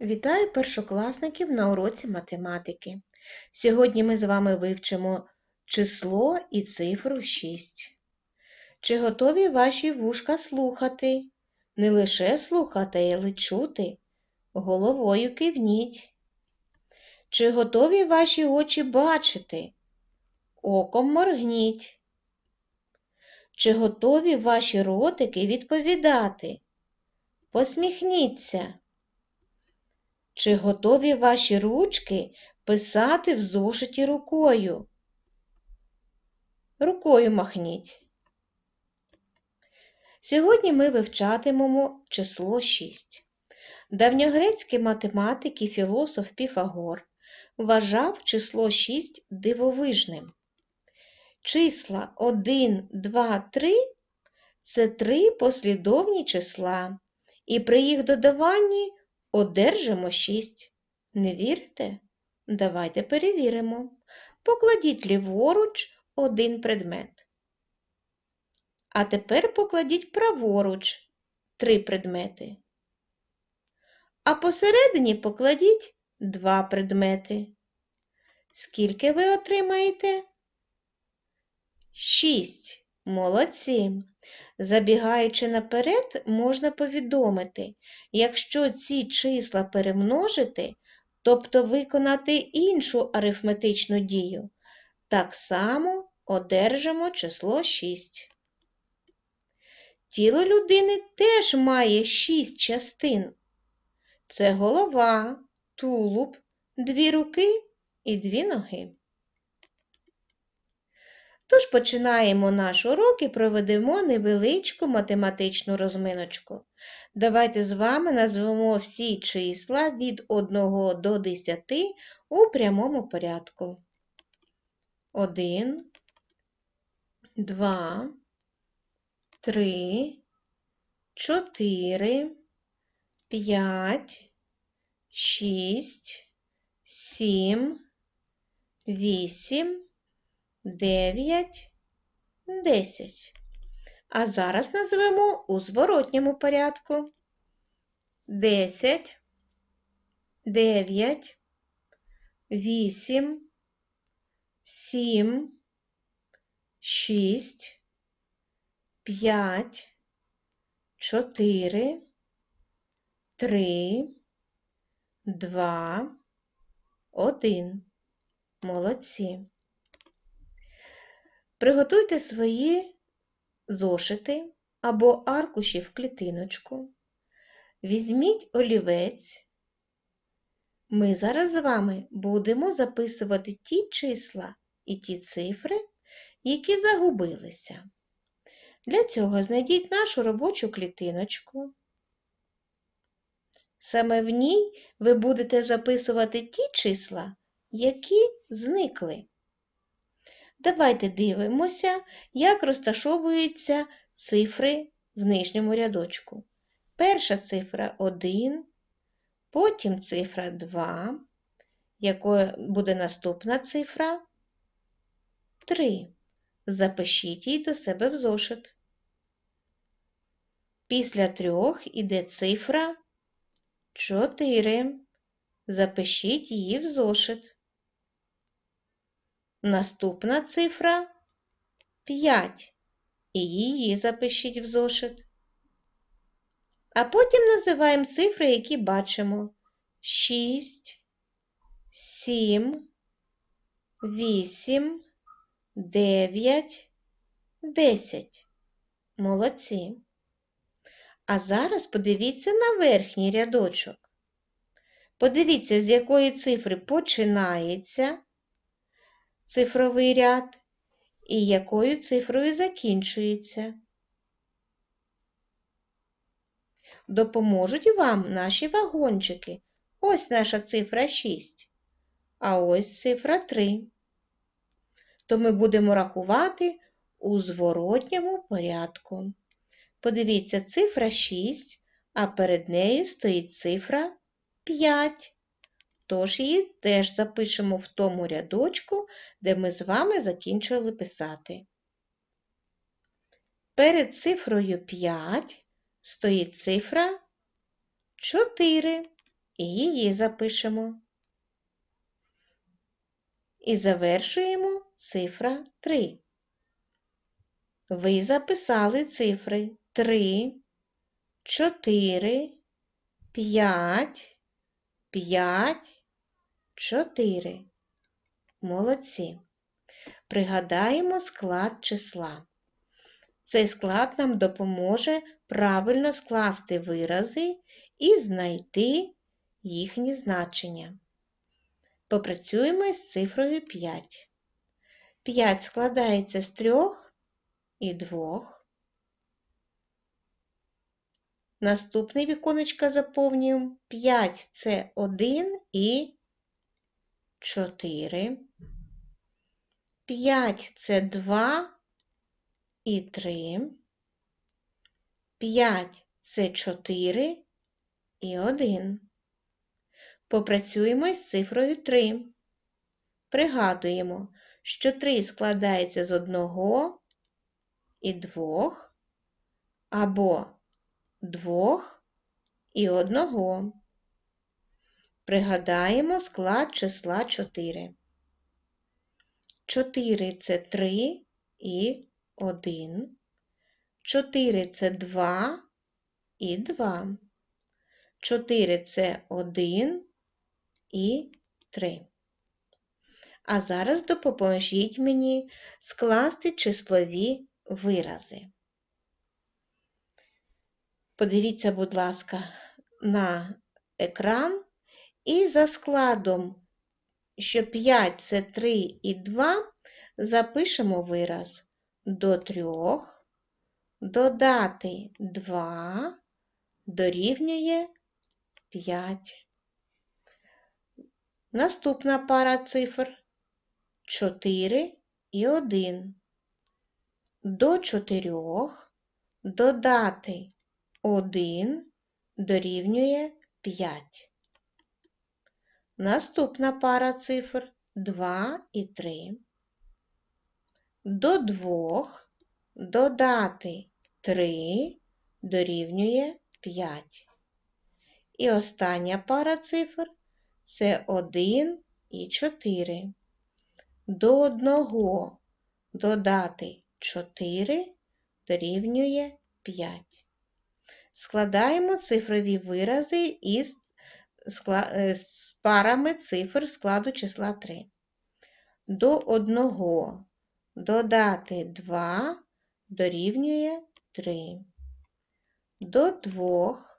Вітаю першокласників на уроці математики. Сьогодні ми з вами вивчимо число і цифру 6. Чи готові ваші вушка слухати? Не лише слухати, але чути. Головою кивніть. Чи готові ваші очі бачити? Оком моргніть. Чи готові ваші ротики відповідати? Посміхніться. Чи готові ваші ручки писати в зошиті рукою? Рукою махніть. Сьогодні ми вивчатимемо число 6. Давньогрецький математик і філософ Піфагор вважав число 6 дивовижним. Числа 1, 2, 3 – це три послідовні числа, і при їх додаванні одержимо 6. Не вірите? Давайте перевіримо. Покладіть ліворуч один предмет. А тепер покладіть праворуч три предмети. А посередині покладіть два предмети. Скільки ви отримаєте? Шість. Молодці. Забігаючи наперед, можна повідомити, якщо ці числа перемножити, тобто виконати іншу арифметичну дію, так само одержимо число 6. Тіло людини теж має 6 частин. Це голова, тулуб, дві руки і дві ноги. Тож починаємо наш урок і проведемо невеличку математичну розминочку. Давайте з вами назвемо всі числа від 1 до 10 у прямому порядку. 1, 2, 3, 4, 5, 6, 7, 8, 9, 10. А зараз назвемо у зворотньому порядку. 10, 9, 8, 7, 6, 5, 4, 3, 2, 1. Молодці. Приготуйте свої зошити або аркуші в клітиночку. Візьміть олівець. Ми зараз з вами будемо записувати ті числа і ті цифри, які загубилися. Для цього знайдіть нашу робочу клітиночку. Саме в ній ви будете записувати ті числа, які зникли. Давайте дивимося, як розташовуються цифри в нижньому рядочку. Перша цифра 1, потім цифра 2, якою буде наступна цифра 3. Запишіть її до себе в зошит. Після трьох іде цифра 4. Запишіть її в зошит. Наступна цифра 5. І її запишіть в зошит. А потім називаємо цифри, які бачимо. 6, 7, 8, 9, 10. Молодці. А зараз подивіться на верхній рядочок. Подивіться, з якої цифри починається цифровий ряд і якою цифрою закінчується. Допоможуть вам наші вагончики. Ось наша цифра 6, а ось цифра 3. То ми будемо рахувати у зворотньому порядку. Подивіться, цифра 6, а перед нею стоїть цифра 5. Тож її теж запишемо в тому рядочку, де ми з вами закінчили писати. Перед цифрою 5 стоїть цифра 4. і її запишемо. І завершуємо цифра 3. Ви записали цифри 3, 4, 5, 5, 4. Молодці. Пригадаємо склад числа. Цей склад нам допоможе правильно скласти вирази і знайти їхні значення. Попрацюємо з цифрою 5. 5 складається з 3 і 2. Наступне віконечко заповнюємо. 5 це 1 і 4. 5 це 2 і 3. 5 це 4 і 1. Попрацюємо з цифрою 3. Пригадуємо, що 3 складається з 1 і 2 або 2 і 1. Пригадаємо склад числа 4. 4 це 3 і 1. 4 це 2 і 2. 4 це 1 і 3. А зараз допоможіть мені скласти числові вирази. Подивіться, будь ласка, на екран і за складом, що 5 це 3 і 2, запишемо вираз до 3, додати 2 дорівнює 5. Наступна пара цифр 4 і 1. До 4 додати 1 дорівнює 5. Наступна пара цифр 2 і 3. До 2 додати 3 дорівнює 5. І остання пара цифр це 1 і 4. До 1 додати 4 дорівнює 5. Складаємо цифрові вирази із з парами цифр складу числа 3. До 1 додати 2 дорівнює 3. До 2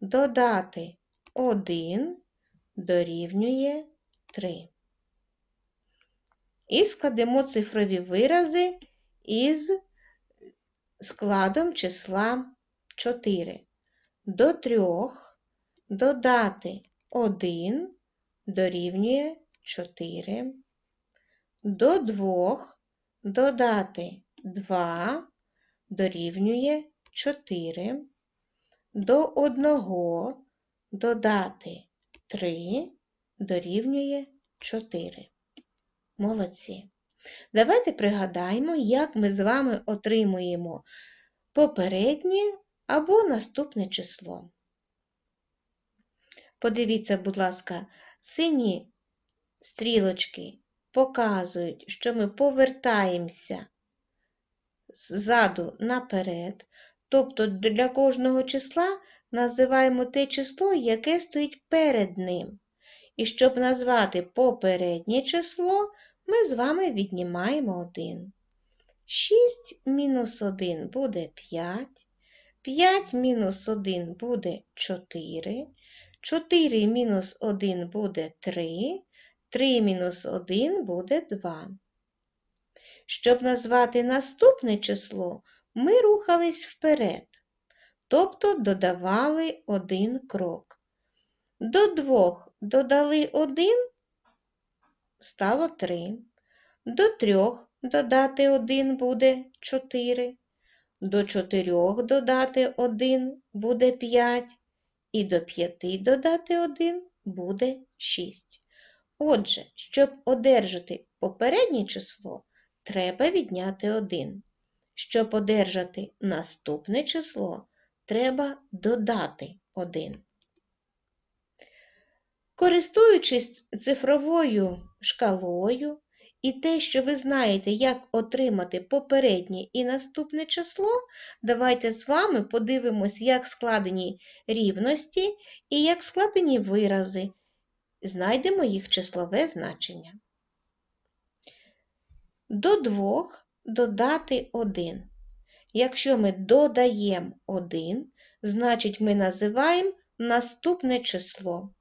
додати 1 дорівнює 3. І складемо цифрові вирази із складом числа 4. До 3 додати 1 дорівнює 4. До 2 додати 2 дорівнює 4. До 1 додати 3 дорівнює 4. Молодці. Давайте пригадаємо, як ми з вами отримуємо попереднє або наступне число. Подивіться, будь ласка, сині стрілочки показують, що ми повертаємося ззаду наперед, тобто для кожного числа називаємо те число, яке стоїть перед ним. І щоб назвати попереднє число, ми з вами віднімаємо 1. 6 мінус 1 буде 5. 5 мінус 1 буде 4. 4 мінус 1 буде 3. 3 мінус 1 буде 2. Щоб назвати наступне число, ми рухались вперед, тобто додавали один крок. До 2 додали 1, стало 3. До 3 додати 1 буде 4. До 4 додати 1 буде 5. І до 5 додати 1 буде 6. Отже, щоб одержати попереднє число, треба відняти 1. Щоб одержати наступне число, треба додати 1. Користуючись цифровою шкалою і те, що ви знаєте, як отримати попереднє і наступне число, давайте з вами подивимось, як складені рівності і як складені вирази. Знайдемо їх числове значення. До двох додати 1. Якщо ми додаємо 1, значить ми називаємо наступне число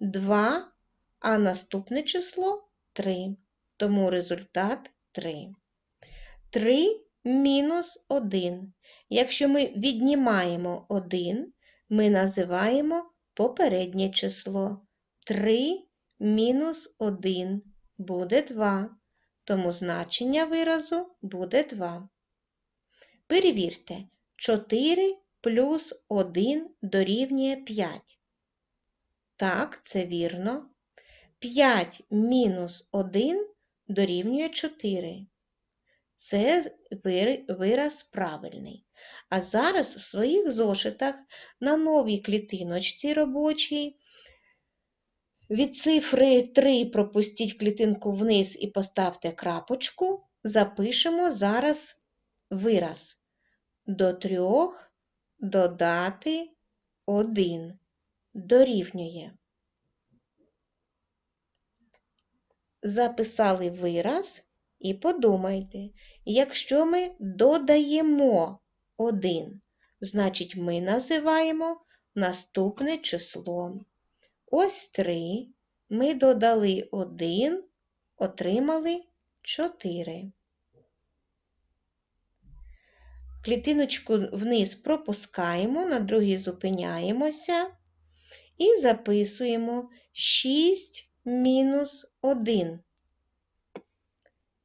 2, а наступне число 3. Тому результат 3. 3 мінус 1. Якщо ми віднімаємо 1, ми називаємо попереднє число. 3 мінус 1 буде 2. Тому значення виразу буде 2. Перевірте, 4 плюс 1 дорівнює 5. Так, це вірно. 5 мінус 1 дорівнює 4. Це вираз правильний. А зараз в своїх зошитах на новій клітиночці робочій від цифри 3 пропустіть клітинку вниз і поставте крапочку. Запишемо зараз вираз. До 3 додати 1 дорівнює. Записали вираз і подумайте, якщо ми додаємо 1, значить ми називаємо наступне число. Ось 3. Ми додали 1, отримали 4. Клітиночку вниз пропускаємо, на другій зупиняємося і записуємо 6 мінус 1.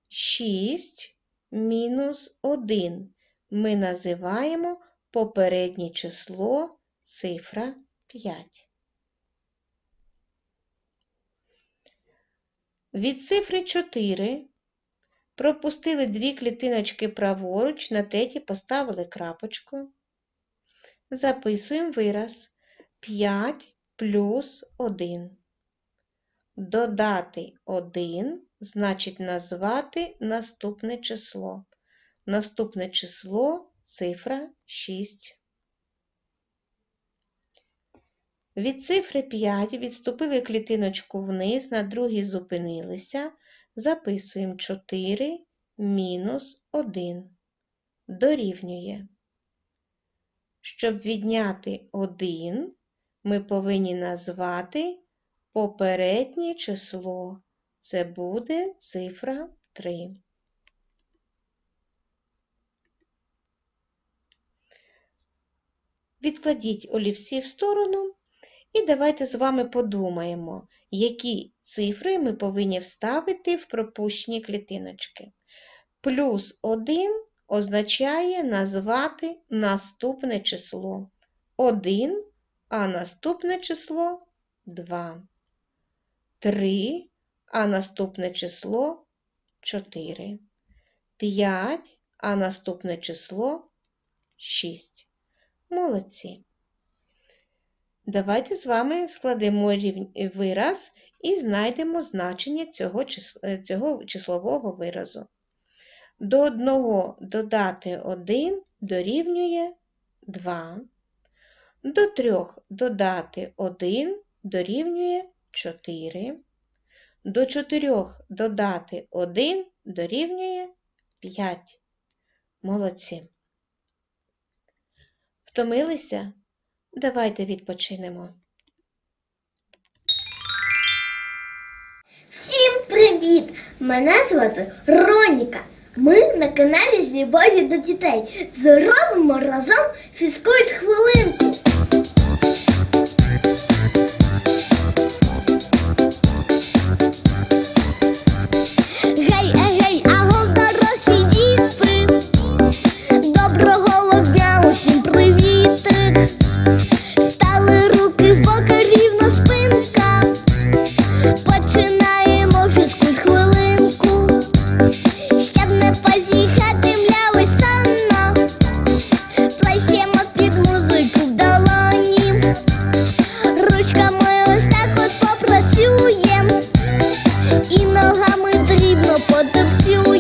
6 мінус 1 ми називаємо попереднє число цифра 5. Від цифри 4 пропустили дві клітиночки праворуч, на третій поставили крапочку. Записуємо вираз 5 плюс 1. Додати 1 значить назвати наступне число. Наступне число цифра 6. Від цифри 5 відступили клітиночку вниз, на другій зупинилися. Записуємо 4 мінус 1. Дорівнює. Щоб відняти 1, ми повинні назвати попереднє число. Це буде цифра 3. Відкладіть олівці в сторону і давайте з вами подумаємо, які цифри ми повинні вставити в пропущені клітиночки. Плюс 1 означає назвати наступне число 1, а наступне число 2. 3, а наступне число 4. 5, а наступне число 6. Молодці. Давайте з вами складемо вираз і знайдемо значення цього, числа, цього числового виразу. До 1 додати 1 дорівнює 2. До 3 додати 1 дорівнює 4. До 4 додати 1 дорівнює 5. Молодці. Втомилися? Давайте відпочинемо. Всім привіт! Мене звати Роніка. Ми на каналі з любові до дітей. Зробимо разом фізкульт хвилинку. you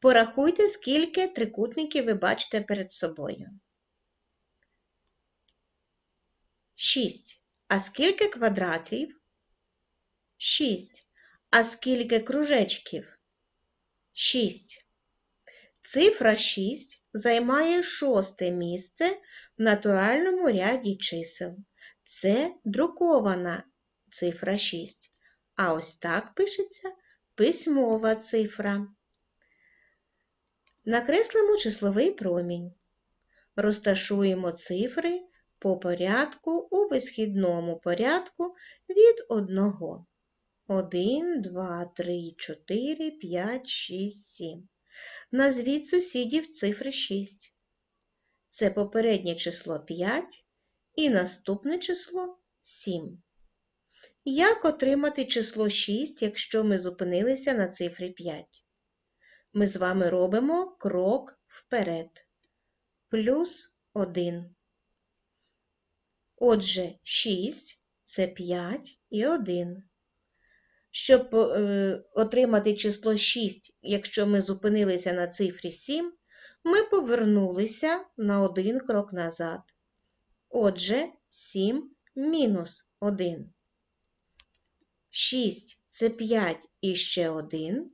Порахуйте, скільки трикутників ви бачите перед собою. 6. А скільки квадратів? 6. А скільки кружечків? 6. Цифра 6 займає шосте місце в натуральному ряді чисел. Це друкована цифра 6. А ось так пишеться письмова цифра. Накреслимо числовий промінь. Розташуємо цифри по порядку у висхідному порядку від 1. 1, 2, 3, 4, 5, 6, 7. Назвіть сусідів цифри 6. Це попереднє число 5 і наступне число 7. Як отримати число 6, якщо ми зупинилися на цифрі 5? Ми з вами робимо крок вперед. Плюс 1. Отже, 6 це 5 і 1. Щоб е, отримати число 6, якщо ми зупинилися на цифрі 7, ми повернулися на один крок назад. Отже, 7 мінус 1. 6 це 5 і ще 1,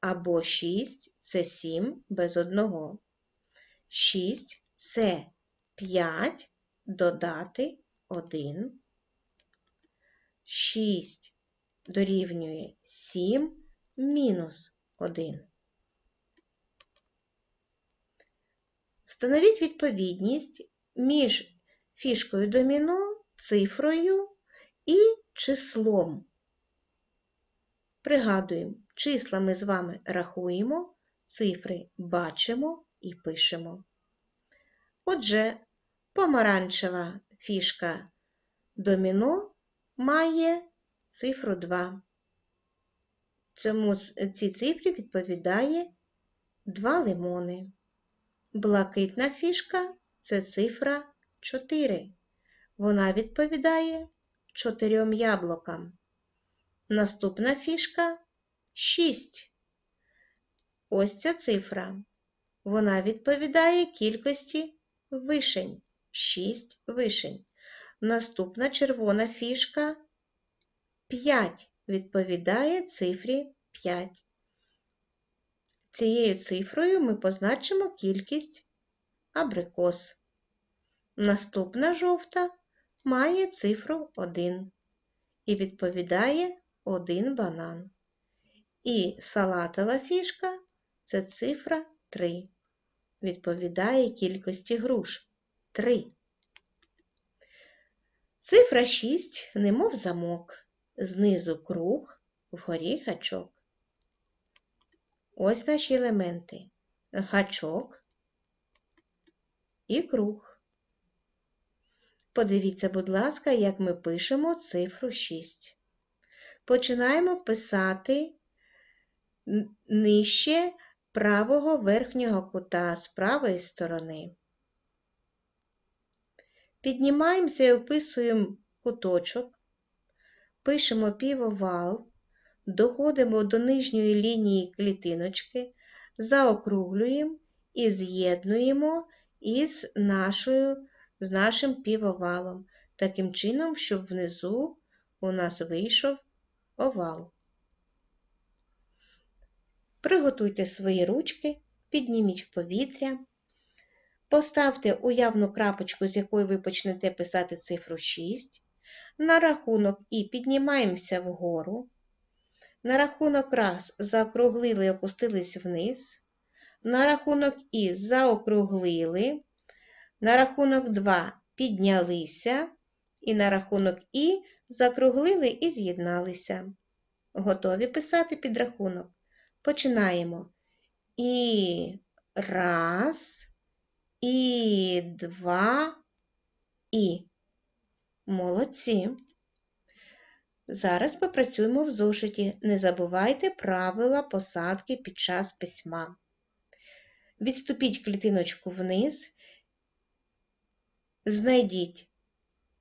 або 6 це 7 без 1. 6 це 5 додати 1. 6 дорівнює 7 мінус 1. Встановіть відповідність між фішкою доміно, цифрою і числом. Пригадуємо, числа ми з вами рахуємо, цифри бачимо і пишемо. Отже, помаранчева фішка доміно має цифру 2. Цьому цій цифрі відповідає 2 лимони. Блакитна фішка це цифра 4. Вона відповідає 4 яблукам. Наступна фішка 6. Ось ця цифра. Вона відповідає кількості вишень. 6 вишень. Наступна червона фішка 5 відповідає цифрі 5. Цією цифрою ми позначимо кількість абрикос. Наступна жовта має цифру 1 і відповідає 1 банан. І салатова фішка це цифра 3. Відповідає кількості груш 3. Цифра 6, немов замок, знизу круг, вгорі гачок. Ось наші елементи. Гачок і круг. Подивіться, будь ласка, як ми пишемо цифру 6. Починаємо писати нижче правого верхнього кута з правої сторони. Піднімаємося і описуємо куточок, пишемо півовал, доходимо до нижньої лінії клітиночки, заокруглюємо і з'єднуємо із, нашою, з нашим півовалом, таким чином, щоб внизу у нас вийшов овал. Приготуйте свої ручки, підніміть в повітря, поставте уявну крапочку, з якої ви почнете писати цифру 6. На рахунок І піднімаємося вгору. На рахунок раз заокруглили і опустились вниз. На рахунок І заокруглили. На рахунок 2 піднялися. І на рахунок І закруглили і з'єдналися. Готові писати підрахунок. Починаємо. І раз, і два, і. Молодці. Зараз попрацюємо в зошиті. Не забувайте правила посадки під час письма. Відступіть клітиночку вниз, знайдіть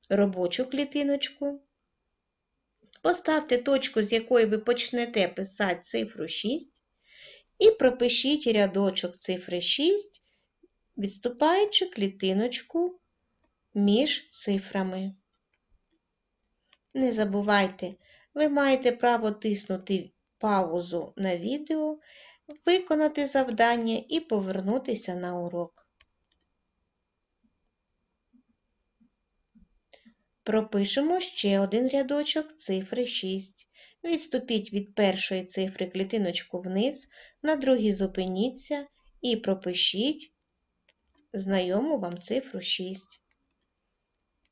робочу клітиночку, поставте точку, з якої ви почнете писати цифру 6, і пропишіть рядочок цифри 6, відступаючи клітиночку між цифрами. Не забувайте, ви маєте право тиснути паузу на відео, виконати завдання і повернутися на урок. Пропишемо ще один рядочок цифри 6. Відступіть від першої цифри клітиночку вниз, на другій зупиніться і пропишіть знайому вам цифру 6.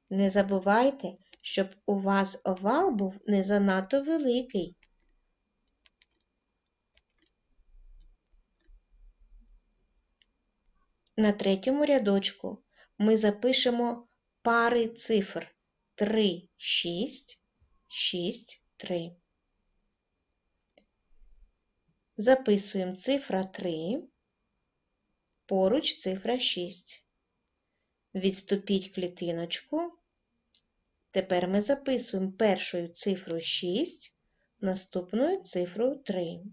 Не забувайте, щоб у вас овал був не занадто великий. На третьому рядочку ми запишемо пари цифр 3, 6, 6, 3. Записуємо цифра 3, поруч цифра 6. Відступіть клітиночку. Тепер ми записуємо першою цифру 6, наступною цифру 3.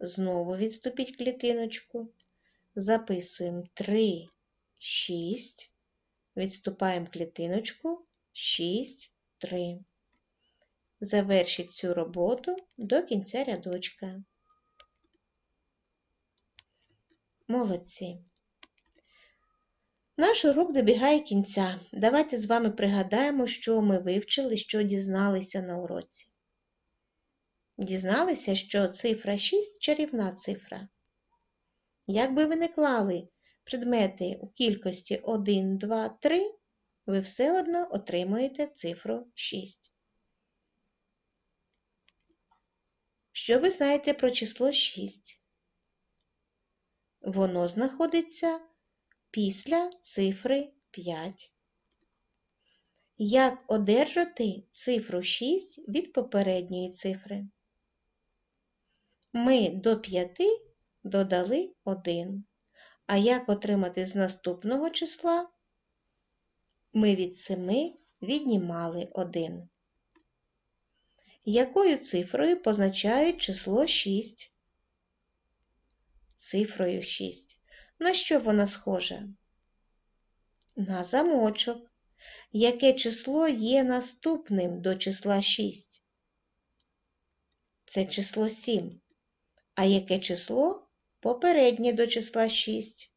Знову відступіть клітиночку. Записуємо 3, 6, відступаємо клітиночку 6, 3. Завершіть цю роботу до кінця рядочка. Молодці. Наш урок добігає кінця. Давайте з вами пригадаємо, що ми вивчили, що дізналися на уроці. Дізналися, що цифра 6 чарівна цифра. Як би ви не клали предмети у кількості 1, 2, 3, ви все одно отримуєте цифру 6. Що ви знаєте про число 6? Воно знаходиться після цифри 5. Як одержати цифру 6 від попередньої цифри? Ми до 5 додали 1. А як отримати з наступного числа? Ми від 7 віднімали 1. Якою цифрою позначають число 6? Цифрою 6. На що вона схожа? На замочок. Яке число є наступним до числа 6? Це число 7. А яке число попереднє до числа 6?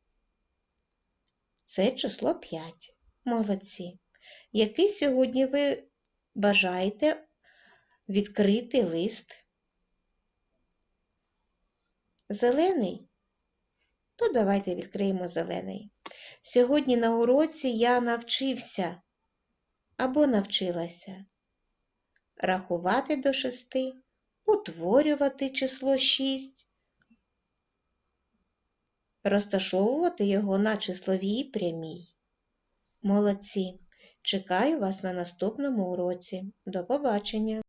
Це число 5. Молодці. Який сьогодні ви бажаєте відкрити лист? Зелений? То давайте відкриємо зелений. Сьогодні на уроці я навчився або навчилася рахувати до шести, утворювати число 6, розташовувати його на числовій прямій. Молодці! Чекаю вас на наступному уроці. До побачення!